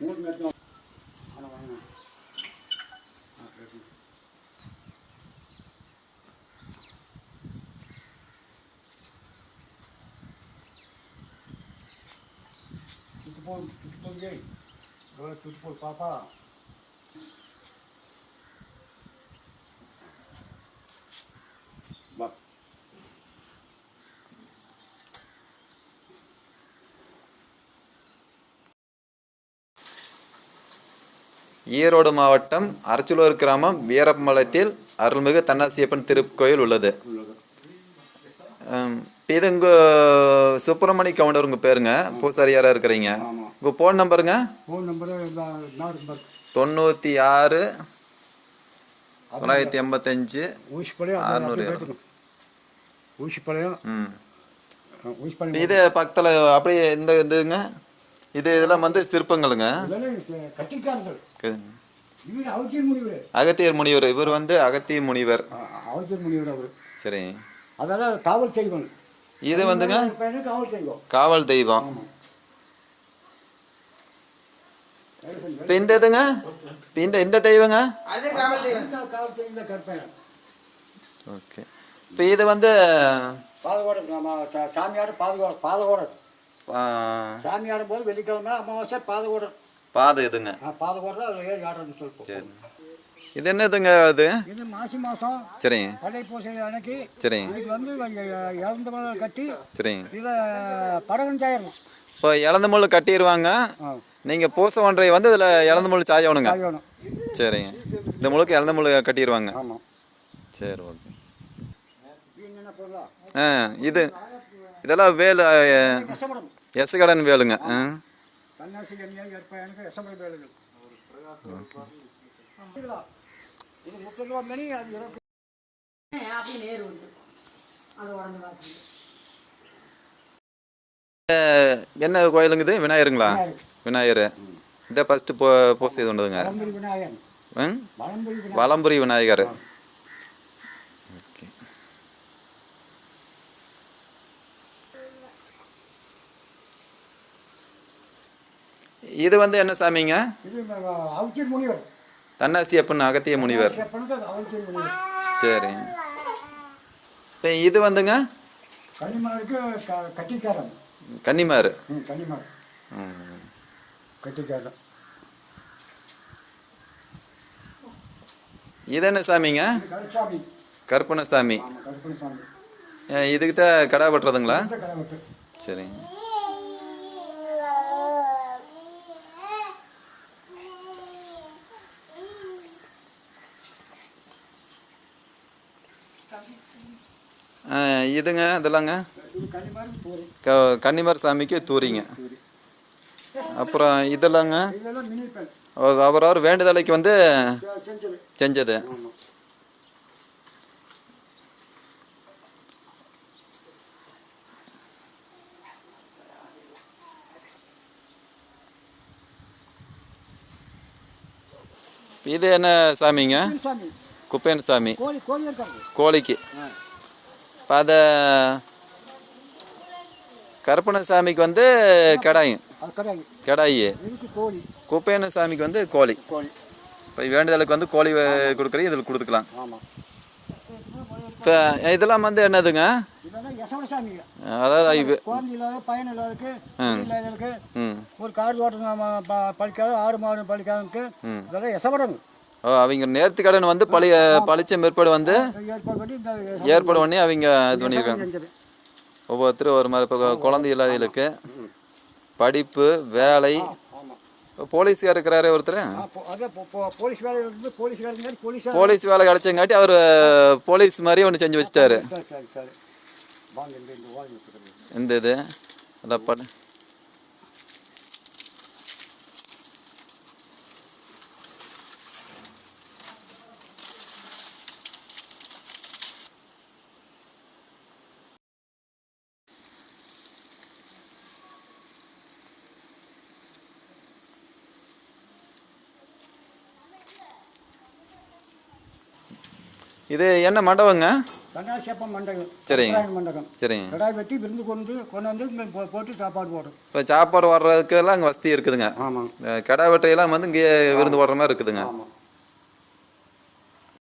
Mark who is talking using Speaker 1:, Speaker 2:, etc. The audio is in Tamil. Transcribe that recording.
Speaker 1: మూడు పెడతాం చుట్టుపోయి చుట్టుపోయి పాప
Speaker 2: ஈரோடு மாவட்டம் அரச்சலூர் கிராமம் வீரப்பமலத்தில் அருள்மிகு தன்னாசியப்பன் திருக்கோயில் உள்ளது. இது உங்க சுப்பிரமணி கவுண்டர் உங்கள் பேருங்க. பூசாரியாராக இருக்கிறீங்க. உங்கள் ஃபோன் நம்பருங்க
Speaker 1: ஃபோன் நம்பரு
Speaker 2: தொண்ணூற்றி ஆறு தொள்ளாயிரத்தி எண்பத்தஞ்சு அறுநூறு. ம்
Speaker 1: ஊசிப்பாளையம்
Speaker 2: இது பக்கத்தில் அப்படியே இந்த இதுங்க? இது இதெல்லாம் வந்து சிற்பங்களுங்க. அகத்தியர் முனிவர். இவர் வந்து அகத்திய முனிவர். சரி.
Speaker 1: அதெல்லாம் காவல் செய்வோம்
Speaker 2: இது வந்துங்க?
Speaker 1: காவல்
Speaker 2: தெய்வம். இப்போ இந்த இதுங்க இப்போ இந்த இந்த தெய்வங்க? ஓகே. இப்போ இது வந்து
Speaker 1: பாதகோட சாமியார் பாதகோட பாதகோடர்.
Speaker 2: ஆ,
Speaker 1: சாமியாடும் போது வெள்ளிக்கிழமை அமாவாசை பாதகோடர்
Speaker 2: பாதை இதுங்க
Speaker 1: பாதகோடர் அது ஏறி ஆடுறதுன்னு சொல்லிப்போம்
Speaker 2: சரி. இது என்னதுங்க அது?
Speaker 1: இது மாசி மாதம்
Speaker 2: சரிங்க.
Speaker 1: படை பூசை அன்னைக்கு
Speaker 2: சரிங்க.
Speaker 1: இதுக்கு வந்து இழந்த மலை கட்டி
Speaker 2: சரிங்க.
Speaker 1: இதை படவன் சாயிடணும்.
Speaker 2: இப்போ இழந்த முள் கட்டிடுவாங்க நீங்கள் பூச ஒன்றை வந்து இதில் இழந்த முள் சாயணுங்க சரிங்க. இந்த முழுக்க இழந்த முள் கட்டிடுவாங்க சரி ஓகே. ஆ இது இதெல்லாம் வேலு எசகடன் வேலுங்க என்ன கோயிலுங்க இது? விநாயகருங்களா?
Speaker 1: விநாயகர்.
Speaker 2: இதை ஃபஸ்ட்டு போ போஸ் இது ஒன்றுதுங்க வலம்புரி விநாயகர். இது வந்து என்ன சாமிங்க? தன்னாசி அப்பன் அகத்திய முனிவர். சரி. இப்போ இது வந்துங்க?
Speaker 1: கன்னிமாருக்கு க கட்டிக்காரன்.
Speaker 2: கன்னிமார்.
Speaker 1: ம் கன்னிமார்.
Speaker 2: ம்.
Speaker 1: கட்டிக்காரன்.
Speaker 2: இது என்ன சாமிங்க? ஏன் இதுக்கு தான் கடை வெட்டுறதுங்களா? சரிங்க இதுங்க இதெல்லாங்க. க கன்னிமார் சாமிக்கு தூரிங்க. அப்புறம் இதெல்லாங்க அவரவர் வேண்டுதலைக்கு வந்து
Speaker 1: செஞ்சது.
Speaker 2: இது என்ன சாமிங்க?
Speaker 1: சாமி
Speaker 2: குப்பேன் சாமி கோழிக்கு. இப்போ அதை கருப்பண சாமிக்கு வந்து கடாய்.
Speaker 1: அது கிடையாது
Speaker 2: கடாயி. குப்பேன சாமிக்கு வந்து கோழி. இப்போ வேண்டுதலுக்கு வந்து கோழி கொடுக்குறீங்க இதில் கொடுத்துக்கலாம். இப்போ இதெல்லாம் வந்து என்னதுங்க? அதாவது
Speaker 1: பையன் ஒரு காடு ஓட்டம் பழிக்காத ஆடு மாடு பழிக்காதவங்களுக்கு
Speaker 2: ம்.
Speaker 1: இதெல்லாம் யசவடம்
Speaker 2: ஓ அவங்க நேர்த்தி கடன் வந்து பழி பழிச்ச மேற்பாடு வந்து
Speaker 1: ஏற்பாடு பண்ணி
Speaker 2: அவங்க இது பண்ணியிருக்காங்க. ஒவ்வொருத்தரும் ஒரு மாதிரி இப்போ குழந்தை இல்லாதவங்களுக்கு படிப்பு வேலை போலீஸ்கார் இருக்கிறாரே ஒருத்தர்.
Speaker 1: போலீஸ் வேலை
Speaker 2: கிடச்சங்காட்டி அவர் போலீஸ் மாதிரி ஒன்று செஞ்சு வச்சிட்டாரு.
Speaker 1: இந்த
Speaker 2: இது எல்லாம் பட இது என்ன மண்டபங்க?
Speaker 1: கண்ணாசியப்பம் மண்டபம்.
Speaker 2: சரிங்க.
Speaker 1: மண்டபம்.
Speaker 2: சரிங்க.
Speaker 1: கிடாய் வெட்டி விருந்து கொண்டு கொண்டு வந்து போட்டு சாப்பாடு போடுறோம்.
Speaker 2: இப்போ சாப்பாடு வர்றதுக்கெல்லாம் அங்கே வசதி இருக்குதுங்க. அஹ் கடா வெட்டையெல்லாம் வந்து இங்கே விருந்து போடுற மாதிரி இருக்குதுங்க.
Speaker 1: ஆமாம்.